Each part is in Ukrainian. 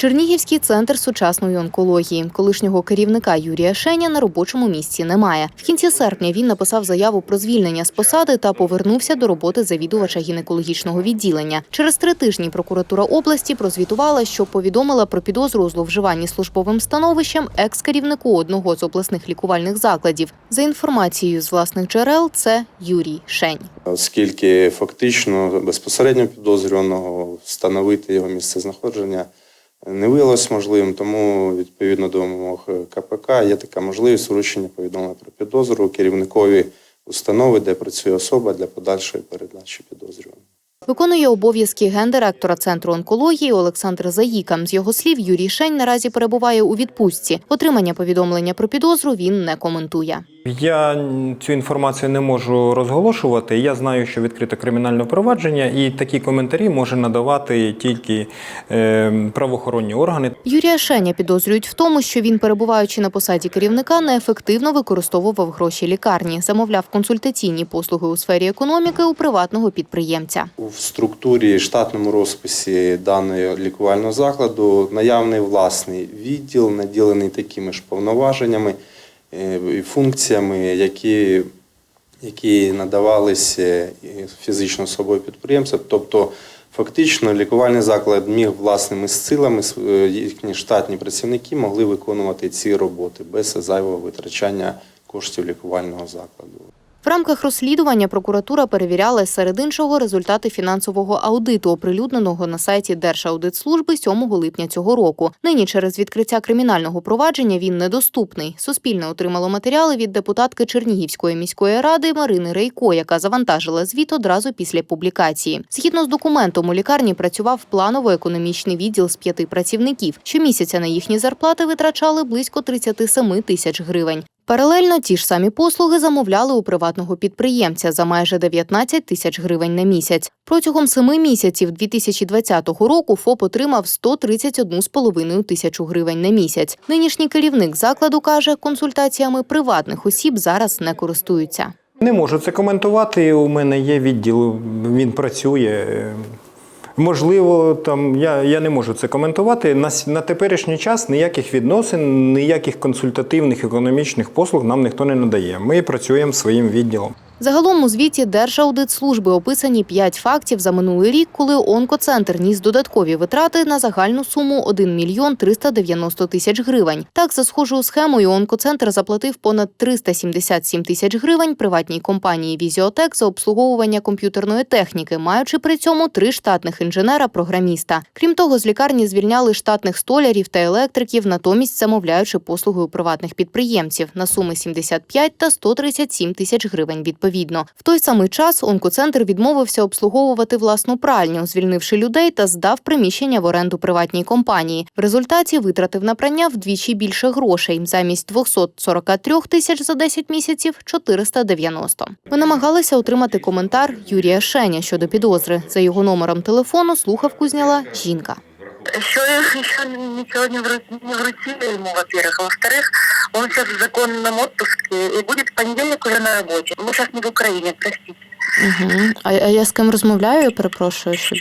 Чернігівський центр сучасної онкології. Колишнього керівника Юрія Шеня на робочому місці немає. В кінці серпня він написав заяву про звільнення з посади та повернувся до роботи завідувача гінекологічного відділення. Через три тижні прокуратура області прозвітувала, що повідомила про підозру у зловживанні службовим становищем екс-керівнику одного з обласних лікувальних закладів. За інформацією з власних джерел, це Юрій Шень. оскільки фактично безпосередньо підозрюваного встановити його місце знаходження не виявилось можливим, тому відповідно до вимог КПК є така можливість вручення повідомлення про підозру керівникові установи, де працює особа для подальшої передачі підозрюваного. Виконує обов'язки гендиректора центру онкології Олександр Заїка. З його слів, Юрій Шень наразі перебуває у відпустці. Отримання повідомлення про підозру він не коментує. Я цю інформацію не можу розголошувати. Я знаю, що відкрите кримінальне провадження, і такі коментарі може надавати тільки е, правоохоронні органи. Юрія Шеня підозрюють в тому, що він, перебуваючи на посаді керівника, неефективно використовував гроші лікарні, замовляв консультаційні послуги у сфері економіки у приватного підприємця. Структурі штатному розписі даного лікувального закладу наявний власний відділ, наділений такими ж повноваженнями е, і функціями, які, які надавалися фізично особою підприємця. Тобто, фактично, лікувальний заклад міг власними силами, е, їхні штатні працівники могли виконувати ці роботи без зайвого витрачання коштів лікувального закладу. В рамках розслідування прокуратура перевіряла серед іншого результати фінансового аудиту, оприлюдненого на сайті Держаудитслужби 7 липня цього року. Нині через відкриття кримінального провадження він недоступний. Суспільне отримало матеріали від депутатки Чернігівської міської ради Марини Рейко, яка завантажила звіт одразу після публікації. Згідно з документом, у лікарні працював планово-економічний відділ з п'яти працівників. Щомісяця на їхні зарплати витрачали близько 37 тисяч гривень. Паралельно ті ж самі послуги замовляли у приватного підприємця за майже 19 тисяч гривень на місяць. Протягом семи місяців 2020 року ФОП отримав 131,5 тисячу гривень на місяць. Нинішній керівник закладу каже, консультаціями приватних осіб зараз не користуються. Не можу це коментувати. У мене є відділ, він працює. Можливо, там я, я не можу це коментувати. На, на теперішній час ніяких відносин, ніяких консультативних економічних послуг нам ніхто не надає. Ми працюємо своїм відділом. Загалом у звіті Держаудитслужби описані п'ять фактів за минулий рік, коли онкоцентр ніс додаткові витрати на загальну суму 1 мільйон 390 тисяч гривень. Так, за схожою схемою онкоцентр заплатив понад 377 тисяч гривень приватній компанії Візіотек за обслуговування комп'ютерної техніки, маючи при цьому три штатних інженера-програміста. Крім того, з лікарні звільняли штатних столярів та електриків, натомість замовляючи послуги у приватних підприємців на суми 75 та 137 тисяч гривень відповідно. В той самий час онкоцентр відмовився обслуговувати власну пральню, звільнивши людей та здав приміщення в оренду приватній компанії. В результаті витратив на прання вдвічі більше грошей. Замість 243 тисяч за 10 місяців 490. Ми намагалися отримати коментар Юрія Шеня щодо підозри. За його номером телефону слухавку зняла жінка. Еще, еще ничего не вру- не вручили ему, во-первых. А Во-вторых, он сейчас в законном отпуске и будет в понедельник уже на работе. Мы сейчас не в Украине, простите. Угу. А, а я з ким розмовляю? Я перепрошую, щоб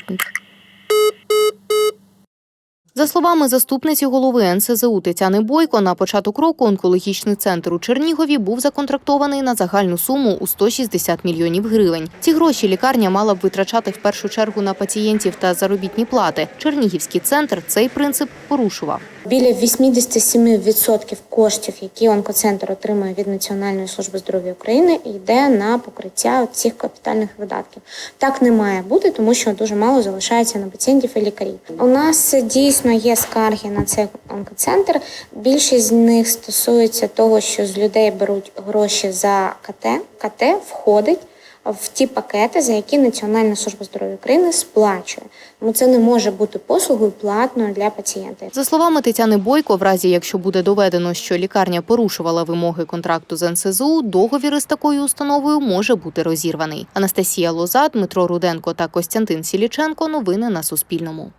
За словами заступниці голови НСЗУ Тетяни Бойко, на початок року онкологічний центр у Чернігові був законтрактований на загальну суму у 160 мільйонів гривень. Ці гроші лікарня мала б витрачати в першу чергу на пацієнтів та заробітні плати. Чернігівський центр цей принцип порушував. Біля 87% коштів, які онкоцентр отримує від Національної служби здоров'я України, йде на покриття цих капітальних видатків. Так не має бути, тому що дуже мало залишається на пацієнтів і лікарів. У нас дійсно є скарги на цей онкоцентр. Більшість з них стосується того, що з людей беруть гроші за КТ. КТ входить в ті пакети, за які Національна служба здоров'я України сплачує. Тому це не може бути послугою платною для пацієнта. За словами Тетяни Бойко, в разі якщо буде доведено, що лікарня порушувала вимоги контракту з НСЗУ, договір із такою установою може бути розірваний. Анастасія Лоза, Дмитро Руденко та Костянтин Сіліченко. Новини на Суспільному.